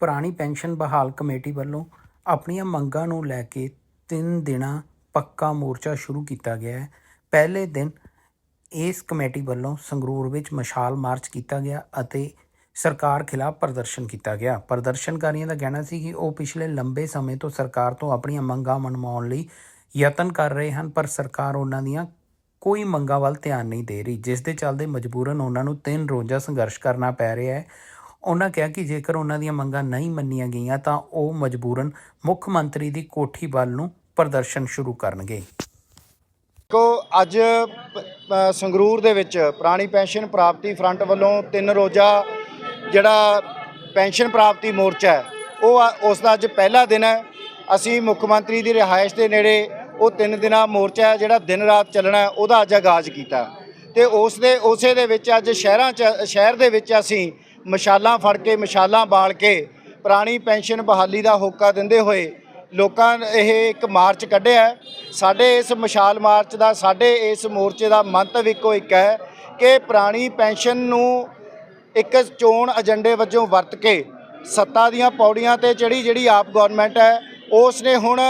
ਪੁਰਾਣੀ ਪੈਨਸ਼ਨ ਬਹਾਲ ਕਮੇਟੀ ਵੱਲੋਂ ਆਪਣੀਆਂ ਮੰਗਾਂ ਨੂੰ ਲੈ ਕੇ ਤਿੰਨ ਦਿਨਾਂ ਪੱਕਾ ਮੋਰਚਾ ਸ਼ੁਰੂ ਕੀਤਾ ਗਿਆ ਹੈ। ਪਹਿਲੇ ਦਿਨ ਇਸ ਕਮੇਟੀ ਵੱਲੋਂ ਸੰਗਰੂਰ ਵਿੱਚ ਮਸ਼ਾਲ ਮਾਰਚ ਕੀਤਾ ਗਿਆ ਅਤੇ ਸਰਕਾਰ ਖਿਲਾਫ ਪ੍ਰਦਰਸ਼ਨ ਕੀਤਾ ਗਿਆ। ਪ੍ਰਦਰਸ਼ਨਕਾਰੀਆਂ ਦਾ ਕਹਿਣਾ ਸੀ ਕਿ ਉਹ ਪਿਛਲੇ ਲੰਬੇ ਸਮੇਂ ਤੋਂ ਸਰਕਾਰ ਤੋਂ ਆਪਣੀਆਂ ਮੰਗਾਂ ਮਨਵਾਉਣ ਲਈ ਯਤਨ ਕਰ ਰਹੇ ਹਨ, ਪਰ ਸਰਕਾਰ ਉਹਨਾਂ ਦੀਆਂ ਕੋਈ ਮੰਗਾਂ ਵੱਲ ਧਿਆਨ ਨਹੀਂ ਦੇ ਰਹੀ। ਜਿਸ ਦੇ ਚੱਲਦੇ ਮਜਬੂਰਨ ਉਹਨਾਂ ਨੂੰ ਤਿੰਨ ਰੋਜ਼ਾ ਸੰਘਰਸ਼ ਕਰਨਾ ਪੈ ਰਿਹਾ ਹੈ। ਉਹਨਾਂ ਕਿਹਾ ਕਿ ਜੇਕਰ ਉਹਨਾਂ ਦੀਆਂ ਮੰਗਾਂ ਨਹੀਂ ਮੰਨੀਆਂ ਗਈਆਂ ਤਾਂ ਉਹ ਮਜਬੂਰਨ ਮੁੱਖ ਮੰਤਰੀ ਦੀ ਕੋਠੀ ਵੱਲ ਨੂੰ ਪ੍ਰਦਰਸ਼ਨ ਸ਼ੁਰੂ ਕਰਨਗੇ। ਕੋ ਅੱਜ ਸੰਗਰੂਰ ਦੇ ਵਿੱਚ ਪੁਰਾਣੀ ਪੈਨਸ਼ਨ ਪ੍ਰਾਪਤੀ ਫਰੰਟ ਵੱਲੋਂ ਤਿੰਨ ਰੋਜ਼ਾ ਜਿਹੜਾ ਪੈਨਸ਼ਨ ਪ੍ਰਾਪਤੀ ਮੋਰਚਾ ਹੈ, ਉਹ ਉਸ ਦਾ ਅੱਜ ਪਹਿਲਾ ਦਿਨ ਹੈ। ਅਸੀਂ ਮੁੱਖ ਮੰਤਰੀ ਦੀ ਰਿਹਾਇਸ਼ ਦੇ ਨੇੜੇ ਉਹ ਤਿੰਨ ਦਿਨਾਂ ਮੋਰਚਾ ਜਿਹੜਾ ਦਿਨ ਰਾਤ ਚੱਲਣਾ ਉਹਦਾ ਅੱਜ ਆਗਾਜ਼ ਕੀਤਾ। ਤੇ ਉਸ ਦੇ, ਉਸੇ ਦੇ ਵਿੱਚ ਅੱਜ ਸ਼ਹਿਰਾਂ ਚ, ਸ਼ਹਿਰ ਦੇ ਵਿੱਚ ਅਸੀਂ ਮਸ਼ਾਲਾਂ ਫੜ ਕੇ, ਮਸ਼ਾਲਾਂ ਬਾਲ ਕੇ, ਪੁਰਾਣੀ ਪੈਨਸ਼ਨ ਬਹਾਲੀ ਦਾ ਹੋਕਾ ਦਿੰਦੇ ਹੋਏ ਲੋਕਾਂ ਇਹ ਇੱਕ ਮਾਰਚ ਕੱਢਿਆ ਸਾਡੇ ਇਸ ਮਸ਼ਾਲ ਮਾਰਚ ਦਾ, ਸਾਡੇ ਇਸ ਮੋਰਚੇ ਦਾ ਮੰਤਵ ਇੱਕੋ ਇੱਕ ਹੈ ਕਿ ਪੁਰਾਣੀ ਪੈਨਸ਼ਨ ਨੂੰ ਇੱਕ ਚੋਣ ਏਜੰਡੇ ਵਜੋਂ ਵਰਤ ਕੇ ਸੱਤਾ ਦੀਆਂ ਪੌੜੀਆਂ ਤੇ ਚੜੀ ਜਿਹੜੀ ਆਪ ਗਵਰਨਮੈਂਟ ਹੈ ਉਸ ਨੇ ਹੁਣ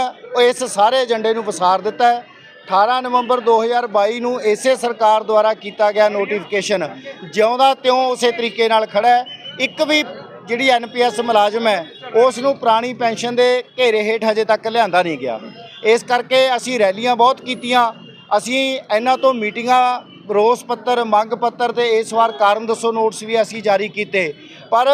ਇਸ ਸਾਰੇ ਏਜੰਡੇ ਨੂੰ ਵਿਸਾਰ ਦਿੱਤਾ ਹੈ। 18 ਨਵੰਬਰ 2022 ਨੂੰ ਇਸੇ ਸਰਕਾਰ ਦੁਆਰਾ ਕੀਤਾ ਗਿਆ ਨੋਟੀਫਿਕੇਸ਼ਨ। ਜਿਉਂਦਾ ਤਿਉਂ ਉਸੇ ਤਰੀਕੇ ਨਾਲ ਖੜਾ ਹੈ। ਇੱਕ ਵੀ ਜਿਹੜੀ ਐਨਪੀਐਸ ਮੁਲਾਜ਼ਮ ਹੈ, ਉਸ ਨੂੰ ਪੁਰਾਣੀ ਪੈਨਸ਼ਨ ਦੇ ਘੇਰੇ ਹੇਠ ਹਜੇ ਤੱਕ ਲਿਆਂਦਾ ਨਹੀਂ ਗਿਆ। ਇਸ ਕਰਕੇ ਅਸੀਂ ਰੈਲੀਆਂ ਬਹੁਤ ਕੀਤੀਆਂ। ਅਸੀਂ ਇਹਨਾਂ ਤੋਂ ਮੀਟਿੰਗਾਂ, ਰੋਸ ਪੱਤਰ, ਮੰਗ ਪੱਤਰ ਤੇ ਇਸ ਵਾਰ ਕਾਰਨ ਦੱਸੋ ਨੋਟਸ ਵੀ ਅਸੀਂ ਜਾਰੀ ਕੀਤੇ। ਪਰ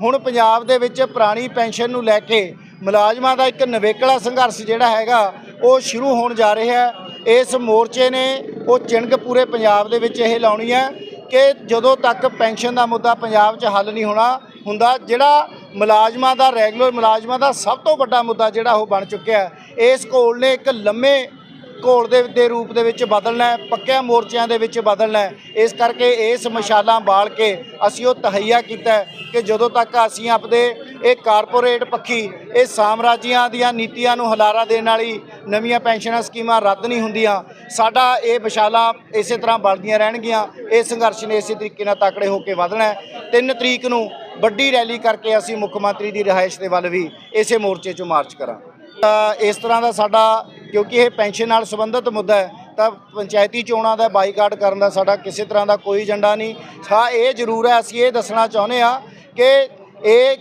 ਹੁਣ ਪੰਜਾਬ ਦੇ ਵਿੱਚ ਪੁਰਾਣੀ ਪੈਨਸ਼ਨ ਨੂੰ ਲੈ ਕੇ ਮੁਲਾਜ਼ਮਾਂ ਦਾ ਇੱਕ ਨਵੇਕਲਾ ਸੰਘਰਸ਼ ਜਿਹੜਾ ਹੈਗਾ, ਉਹ ਸ਼ੁਰੂ ਹੋਣ ਜਾ ਰਿਹਾ ਹੈ। ਇਸ ਮੋਰਚੇ ਨੇ ਉਹ ਚਿੰਗ ਪੂਰੇ ਪੰਜਾਬ ਦੇ ਵਿੱਚ ਇਹ ਲਾਉਣੀ ਹੈ ਕਿ ਜਦੋਂ ਤੱਕ ਪੈਨਸ਼ਨ ਦਾ ਮੁੱਦਾ ਪੰਜਾਬ 'ਚ ਹੱਲ ਨਹੀਂ ਹੋਣਾ ਹੁੰਦਾ, ਜਿਹੜਾ ਮੁਲਾਜ਼ਮਾਂ ਦਾ ਰੈਗੂਲਰ ਮੁਲਾਜ਼ਮਾਂ ਦਾ ਸਭ ਤੋਂ ਵੱਡਾ ਮੁੱਦਾ ਜਿਹੜਾ ਉਹ ਬਣ ਚੁੱਕਿਆ ਇਸ ਘੋਲ ਨੇ ਇੱਕ ਲੰਮੇ ਘੋਲ ਦੇ ਦੇ ਰੂਪ ਦੇ ਵਿੱਚ ਬਦਲਣਾ ਹੈ, ਪੱਕਿਆਂ ਮੋਰਚਿਆਂ ਦੇ ਵਿੱਚ ਬਦਲਣਾ ਹੈ। ਇਸ ਕਰਕੇ ਇਸ ਮਸ਼ਾਲਾਂ ਬਾਲ ਕੇ ਅਸੀਂ ਉਹ ਤਹਈਆ ਕੀਤਾ ਕਿ ਜਦੋਂ ਤੱਕ ਅਸੀਂ ਆਪਦੇ ਇਹ ਕਾਰਪੋਰੇਟ ਪੱਖੀ, ਇਹ ਸਾਮਰਾਜੀਆਂ ਦੀਆਂ ਨੀਤੀਆਂ ਨੂੰ ਹਲਾਰਾ ਦੇਣ ਵਾਲੀ ਨਵੀਆਂ ਪੈਨਸ਼ਨਾਂ ਸਕੀਮਾਂ ਰੱਦ ਨਹੀਂ ਹੁੰਦੀਆਂ। ਸਾਡਾ ਇਹ ਵਿਸ਼ਾਲਾ ਇਸੇ ਤਰ੍ਹਾਂ ਬਲਦੀਆਂ ਰਹਿਣਗੀਆਂ। ਇਹ ਸੰਘਰਸ਼ ਨੇ ਇਸੇ ਤਰੀਕੇ ਨਾਲ ਤਕੜੇ ਹੋ ਕੇ ਵਧਣਾ ਹੈ। 3 ਤਰੀਕ ਨੂੰ ਵੱਡੀ ਰੈਲੀ ਕਰਕੇ ਅਸੀਂ ਮੁੱਖ ਮੰਤਰੀ ਦੀ ਰਿਹਾਇਸ਼ ਦੇ ਵੱਲ ਵੀ ਇਸੇ ਮੋਰਚੇ 'ਚੋਂ ਮਾਰਚ ਕਰਾਂਗੇ। ਇਸ ਤਰ੍ਹਾਂ ਦਾ ਸਾਡਾ, ਕਿਉਂਕਿ ਇਹ ਪੈਨਸ਼ਨ ਨਾਲ ਸੰਬੰਧਿਤ ਮੁੱਦਾ ਹੈ, ਤਾਂ ਪੰਚਾਇਤੀ ਚੋਣਾਂ ਦਾ ਬਾਈਕਾਟ ਕਰਨ ਦਾ ਸਾਡਾ ਕਿਸੇ ਤਰ੍ਹਾਂ ਦਾ ਕੋਈ ਏਜੰਡਾ ਨਹੀਂ। ਹਾਂ, ਇਹ ਜ਼ਰੂਰ ਹੈ, ਅਸੀਂ ਇਹ ਦੱਸਣਾ ਚਾਹੁੰਦੇ ਆ ਕਿ ਇਹ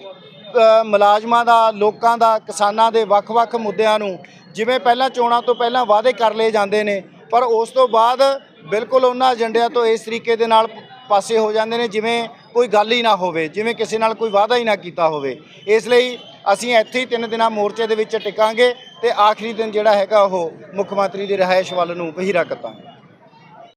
ਮੁਲਾਜ਼ਮਾਂ ਦਾ, ਲੋਕਾਂ ਦਾ, ਕਿਸਾਨਾਂ ਦੇ ਵੱਖ-ਵੱਖ ਮੁੱਦਿਆਂ ਨੂੰ ਜਿਵੇਂ ਪਹਿਲਾਂ ਚੋਣਾਂ ਤੋਂ ਪਹਿਲਾਂ ਵਾਅਦੇ ਕਰ ਲਏ ਜਾਂਦੇ ਨੇ, ਪਰ ਉਸ ਤੋਂ ਬਾਅਦ ਬਿਲਕੁਲ ਉਹਨਾਂ ਏਜੰਡਿਆਂ ਤੋਂ ਇਸ ਤਰੀਕੇ ਦੇ ਨਾਲ ਪਾਸੇ ਹੋ ਜਾਂਦੇ ਨੇ, ਜਿਵੇਂ ਕੋਈ ਗੱਲ ਹੀ ਨਾ ਹੋਵੇ, ਜਿਵੇਂ ਕਿਸੇ ਨਾਲ ਕੋਈ ਵਾਅਦਾ ਹੀ ਨਾ ਕੀਤਾ ਹੋਵੇ। ਇਸ ਲਈ ਅਸੀਂ ਇੱਥੇ ਹੀ ਤਿੰਨ ਦਿਨਾਂ ਮੋਰਚੇ ਦੇ ਵਿੱਚ ਟਿਕਾਂਗੇ ਤੇ ਆਖਰੀ ਦਿਨ ਜਿਹੜਾ ਹੈਗਾ ਉਹ ਮੁੱਖ ਮੰਤਰੀ ਦੀ ਰਿਹਾਇਸ਼ ਵੱਲ ਨੂੰ ਵਹੀਰਾ ਕਰਾਂਗੇ।